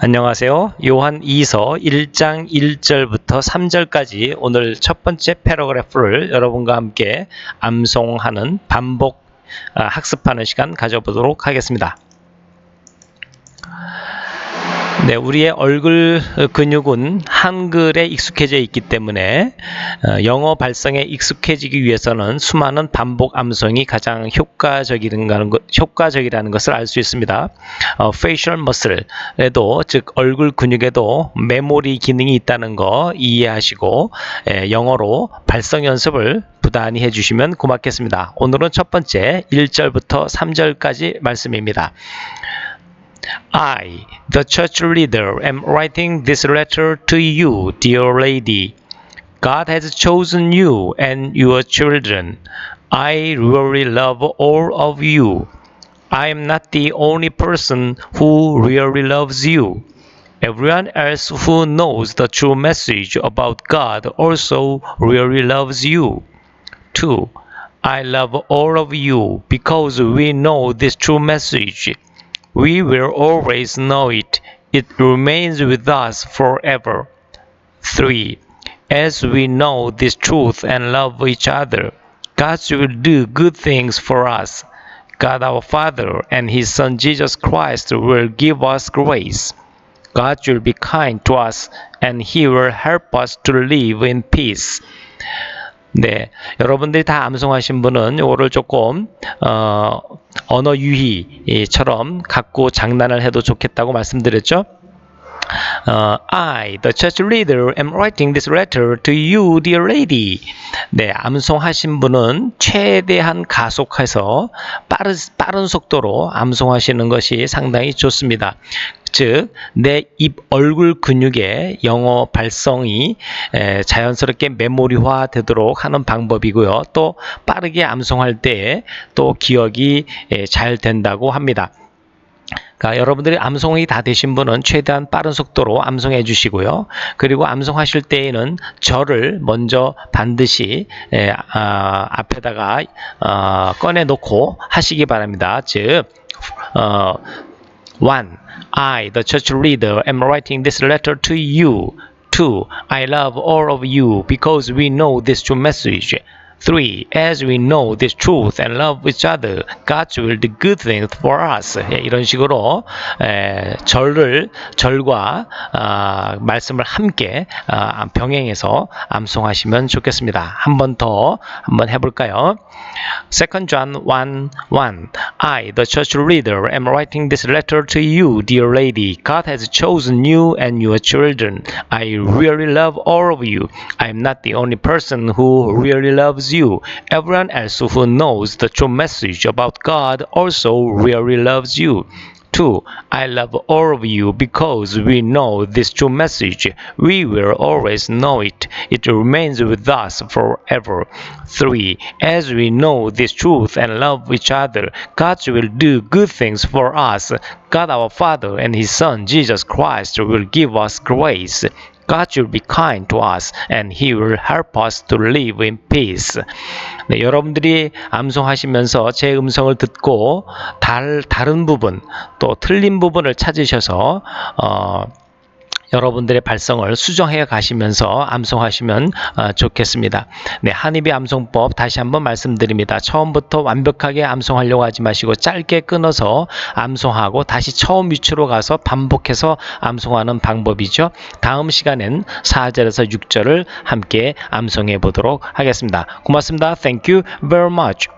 안녕하세요. 요한 2서 1장 1절부터 3절까지 오늘 첫 번째 패러그래프를 여러분과 함께 암송하는 반복 아, 학습하는 시간 가져보도록 하겠습니다. 네, 우리의 얼굴 근육은 한글에 익숙해져 있기 때문에 어, 영어 발성에 익숙해지기 위해서는 수많은 반복 암송이 가장 효과적이라는, 것, 것을 알 수 있습니다. 어, facial muscle에도 즉 얼굴 근육에도 메모리 기능이 있다는 거 이해하시고 에, 영어로 발성 연습을 부단히 해주시면 고맙겠습니다. 오늘은 첫 번째 1절부터 3절까지 말씀입니다. I, the church leader, am writing this letter to you, dear lady. God has chosen you and your children. I really love all of you. I am not the only person who really loves you. Everyone else who knows the true message about God also really loves you. 2. I love all of you because we know this true message. We will always know it. It remains with us forever. 3. As we know this truth and love each other, God will do good things for us. God our Father and His Son Jesus Christ will give us grace. God will be kind to us and He will help us to live in peace. 네, 여러분들이 다 암송하신 분은 이거를 조금 어, 언어 유희처럼 갖고 장난을 해도 좋겠다고 말씀드렸죠. 어, I, the church leader, am writing this letter to you, dear lady. 네, 암송하신 분은 최대한 가속해서 빠른, 빠른 속도로 암송하시는 것이 상당히 좋습니다. 즉, 내 입 얼굴 근육의 영어 발성이 에, 자연스럽게 메모리화 되도록 하는 방법이고요. 또 빠르게 암송할 때 또 기억이 에, 잘 된다고 합니다. 그러니까 여러분들이 암송이 다 되신 분은 최대한 빠른 속도로 암송해 주시고요. 그리고 암송하실 때에는 절을 먼저 반드시 에, 아, 앞에다가 어, 꺼내 놓고 하시기 바랍니다. 즉 어, one, I, the church leader, am writing this letter to you. Two, I love all of you because we know this true message. 3. As we know this truth and love each other, God will do good things for us. 예, 이런 식으로 에, 절을 절과 아, 말씀을 함께 아, 병행해서 암송하시면 좋겠습니다. 한 번 더 한번 해볼까요? 2 John 1 1 I, the church leader, am writing this letter to you, dear lady. God has chosen you and your children. I really love all of you. I am not the only person who really loves you. Everyone else who knows the true message about God also really loves you. 2. I love all of you because we know this true message. We will always know it. It remains with us forever. 3. As we know this truth and love each other, God will do good things for us. God our Father and His Son Jesus Christ will give us grace. God will be kind to us and He will help us to live in peace. 네, 여러분들이 암송하시면서 제 음성을 듣고 달, 다른 부분 또 틀린 부분을 찾으셔서 어, 여러분들의 발성을 수정해 가시면서 암송하시면 어, 좋겠습니다. 네, 한입의 암송법 다시 한번 말씀드립니다. 처음부터 완벽하게 암송하려고 하지 마시고 짧게 끊어서 암송하고 다시 처음 위치로 가서 반복해서 암송하는 방법이죠. 다음 시간엔 4절에서 6절을 함께 암송해 보도록 하겠습니다. 고맙습니다. Thank you very much.